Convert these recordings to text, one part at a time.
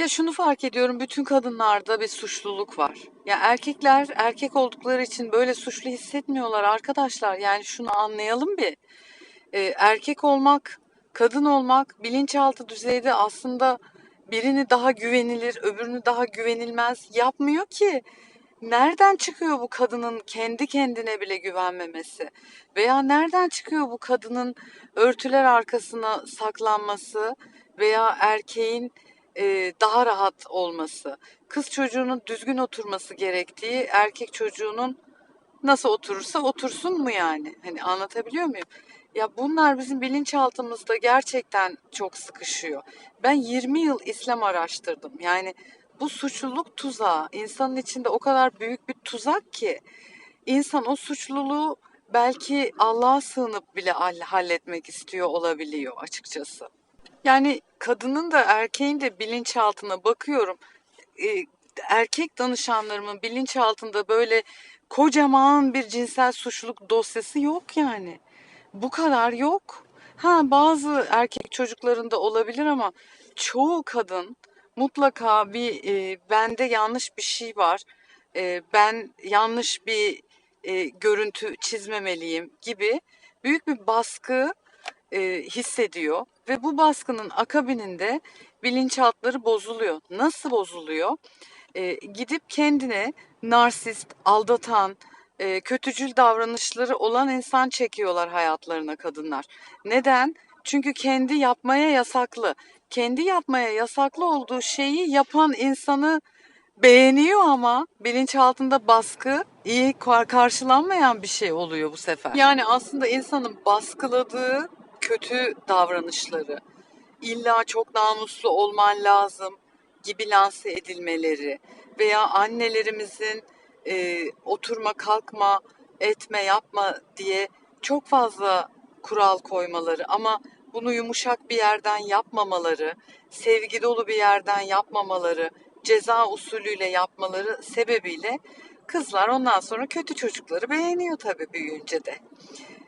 Ya şunu fark ediyorum bütün kadınlarda bir suçluluk var. Ya erkekler erkek oldukları için böyle suçlu hissetmiyorlar arkadaşlar. Yani şunu anlayalım bir. Ee, erkek olmak, kadın olmak bilinçaltı düzeyde aslında birini daha güvenilir, öbürünü daha güvenilmez yapmıyor ki. Nereden çıkıyor bu kadının kendi kendine bile güvenmemesi? Veya nereden çıkıyor bu kadının örtüler arkasına saklanması veya erkeğin e, daha rahat olması? Kız çocuğunun düzgün oturması gerektiği, erkek çocuğunun nasıl oturursa otursun mu yani? Hani anlatabiliyor muyum? Ya bunlar bizim bilinçaltımızda gerçekten çok sıkışıyor. Ben 20 yıl İslam araştırdım. Yani bu suçluluk tuzağı insanın içinde o kadar büyük bir tuzak ki insan o suçluluğu belki Allah'a sığınıp bile hall- halletmek istiyor olabiliyor açıkçası. Yani kadının da erkeğin de bilinçaltına bakıyorum. E, erkek danışanlarımın bilinçaltında böyle kocaman bir cinsel suçluluk dosyası yok yani. Bu kadar yok. Ha bazı erkek çocuklarında olabilir ama çoğu kadın mutlaka bir e, bende yanlış bir şey var. e, ben yanlış bir e, görüntü çizmemeliyim gibi büyük bir baskı e, hissediyor ve bu baskının akabininde bilinçaltları bozuluyor. Nasıl bozuluyor? E, gidip kendine narsist, aldatan, e, kötücül davranışları olan insan çekiyorlar hayatlarına kadınlar. Neden? Çünkü kendi yapmaya yasaklı. Kendi yapmaya yasaklı olduğu şeyi yapan insanı beğeniyor ama bilinçaltında baskı iyi kar- karşılanmayan bir şey oluyor bu sefer. Yani aslında insanın baskıladığı kötü davranışları, illa çok namuslu olman lazım gibi lanse edilmeleri veya annelerimizin e, oturma kalkma etme yapma diye çok fazla kural koymaları ama bunu yumuşak bir yerden yapmamaları, sevgi dolu bir yerden yapmamaları, ceza usulüyle yapmaları sebebiyle kızlar ondan sonra kötü çocukları beğeniyor tabii büyüyünce de.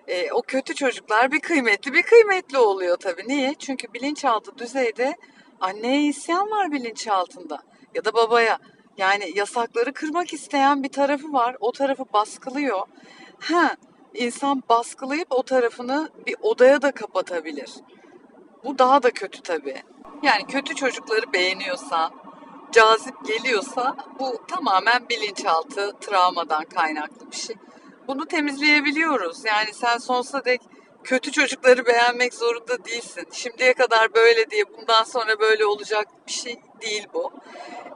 E, o kötü çocuklar bir kıymetli bir kıymetli oluyor tabii. Niye? Çünkü bilinçaltı düzeyde anneye isyan var bilinçaltında ya da babaya. Yani yasakları kırmak isteyen bir tarafı var. O tarafı baskılıyor. Ha, insan baskılayıp o tarafını bir odaya da kapatabilir. Bu daha da kötü tabii. Yani kötü çocukları beğeniyorsan, cazip geliyorsa bu tamamen bilinçaltı travmadan kaynaklı bir şey. Bunu temizleyebiliyoruz. Yani sen sonsuza dek kötü çocukları beğenmek zorunda değilsin. Şimdiye kadar böyle diye bundan sonra böyle olacak bir şey değil bu.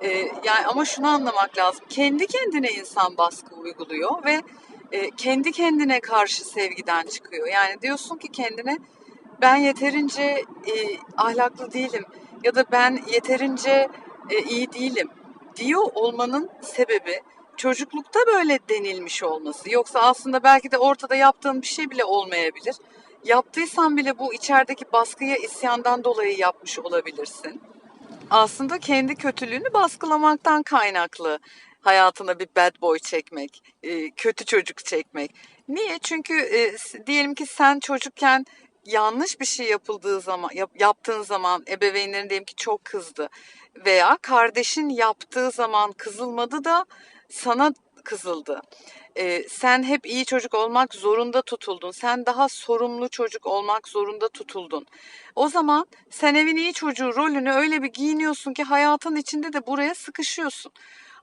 Ee, yani ama şunu anlamak lazım. Kendi kendine insan baskı uyguluyor ve e, kendi kendine karşı sevgiden çıkıyor. Yani diyorsun ki kendine ben yeterince e, ahlaklı değilim ya da ben yeterince e, iyi değilim diyor olmanın sebebi çocuklukta böyle denilmiş olması. Yoksa aslında belki de ortada yaptığın bir şey bile olmayabilir. Yaptıysan bile bu içerideki baskıya isyandan dolayı yapmış olabilirsin. Aslında kendi kötülüğünü baskılamaktan kaynaklı hayatına bir bad boy çekmek, e, kötü çocuk çekmek. Niye? Çünkü e, diyelim ki sen çocukken yanlış bir şey yapıldığı zaman, yap- yaptığın zaman ebeveynlerin diyelim ki çok kızdı veya kardeşin yaptığı zaman kızılmadı da sana kızıldı. E, sen hep iyi çocuk olmak zorunda tutuldun. Sen daha sorumlu çocuk olmak zorunda tutuldun. O zaman sen evin iyi çocuğu rolünü öyle bir giyiniyorsun ki hayatın içinde de buraya sıkışıyorsun.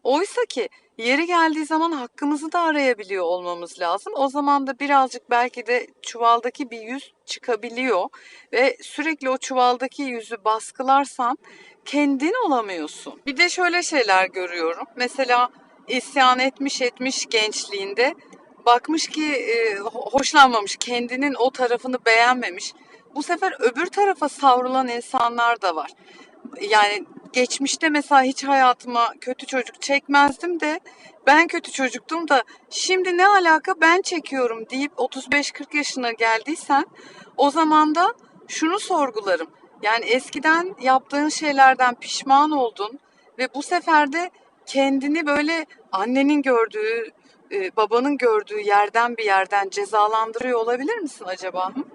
Oysa ki yeri geldiği zaman hakkımızı da arayabiliyor olmamız lazım. O zaman da birazcık belki de çuvaldaki bir yüz çıkabiliyor ve sürekli o çuvaldaki yüzü baskılarsan kendin olamıyorsun. Bir de şöyle şeyler görüyorum. Mesela isyan etmiş etmiş gençliğinde bakmış ki e, ho- hoşlanmamış, kendinin o tarafını beğenmemiş. Bu sefer öbür tarafa savrulan insanlar da var. Yani geçmişte mesela hiç hayatıma kötü çocuk çekmezdim de ben kötü çocuktum da şimdi ne alaka ben çekiyorum deyip 35-40 yaşına geldiysen o zaman da şunu sorgularım. Yani eskiden yaptığın şeylerden pişman oldun ve bu sefer de kendini böyle annenin gördüğü, e, babanın gördüğü yerden bir yerden cezalandırıyor olabilir misin acaba? Hı?